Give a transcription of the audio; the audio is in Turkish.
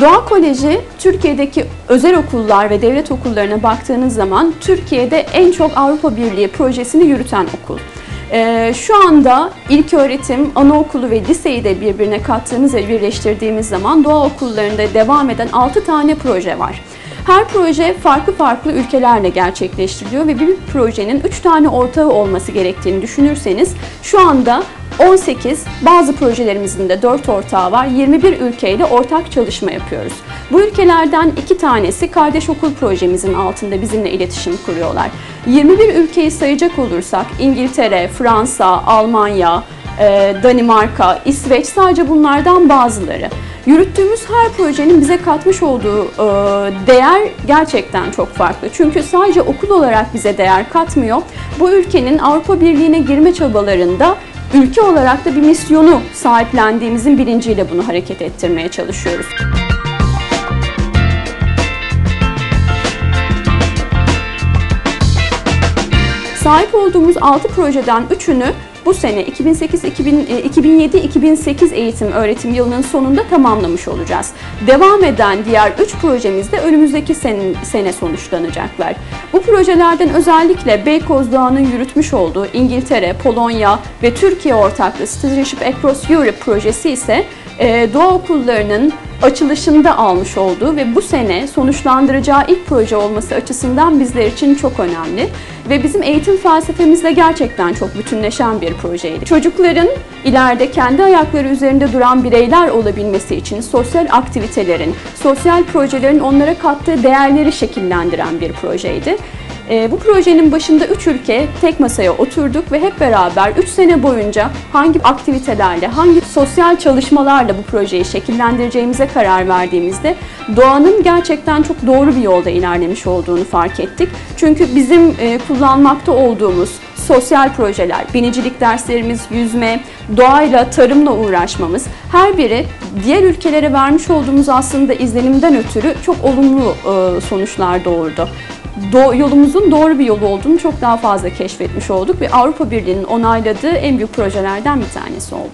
Doğa Koleji Türkiye'deki özel okullar ve devlet okullarına baktığınız zaman Türkiye'de en çok Avrupa Birliği projesini yürüten okul. Ee, şu anda ilk öğretim, anaokulu ve liseyi de birbirine kattığımız ve birleştirdiğimiz zaman doğa okullarında devam eden 6 tane proje var. Her proje farklı farklı ülkelerle gerçekleştiriliyor ve bir projenin 3 tane ortağı olması gerektiğini düşünürseniz şu anda 18, bazı projelerimizin de 4 ortağı var. 21 ülkeyle ortak çalışma yapıyoruz. Bu ülkelerden iki tanesi kardeş okul projemizin altında bizimle iletişim kuruyorlar. 21 ülkeyi sayacak olursak İngiltere, Fransa, Almanya, e, Danimarka, İsveç sadece bunlardan bazıları. Yürüttüğümüz her projenin bize katmış olduğu e, değer gerçekten çok farklı. Çünkü sadece okul olarak bize değer katmıyor. Bu ülkenin Avrupa Birliği'ne girme çabalarında ülke olarak da bir misyonu sahiplendiğimizin bilinciyle bunu hareket ettirmeye çalışıyoruz. Sahip olduğumuz 6 projeden 3'ünü bu sene 2007-2008 eğitim öğretim yılının sonunda tamamlamış olacağız. Devam eden diğer 3 projemiz de önümüzdeki sene, sene sonuçlanacaklar. Bu projelerden özellikle Beykoz Doğan'ın yürütmüş olduğu İngiltere, Polonya ve Türkiye ortaklı Citizenship Across Europe projesi ise e, doğa okullarının açılışında almış olduğu ve bu sene sonuçlandıracağı ilk proje olması açısından bizler için çok önemli. Ve bizim eğitim felsefemizle gerçekten çok bütünleşen bir projeydi. Çocukların ileride kendi ayakları üzerinde duran bireyler olabilmesi için sosyal aktivitelerin, sosyal projelerin onlara kattığı değerleri şekillendiren bir projeydi. E, bu projenin başında 3 ülke tek masaya oturduk ve hep beraber 3 sene boyunca hangi aktivitelerle, hangi sosyal çalışmalarla bu projeyi şekillendireceğimize karar verdiğimizde doğanın gerçekten çok doğru bir yolda ilerlemiş olduğunu fark ettik. Çünkü bizim e, kullanmakta olduğumuz sosyal projeler, binicilik derslerimiz, yüzme, doğayla, tarımla uğraşmamız her biri diğer ülkelere vermiş olduğumuz aslında izlenimden ötürü çok olumlu e, sonuçlar doğurdu do yolumuzun doğru bir yol olduğunu çok daha fazla keşfetmiş olduk ve Avrupa Birliği'nin onayladığı en büyük projelerden bir tanesi oldu.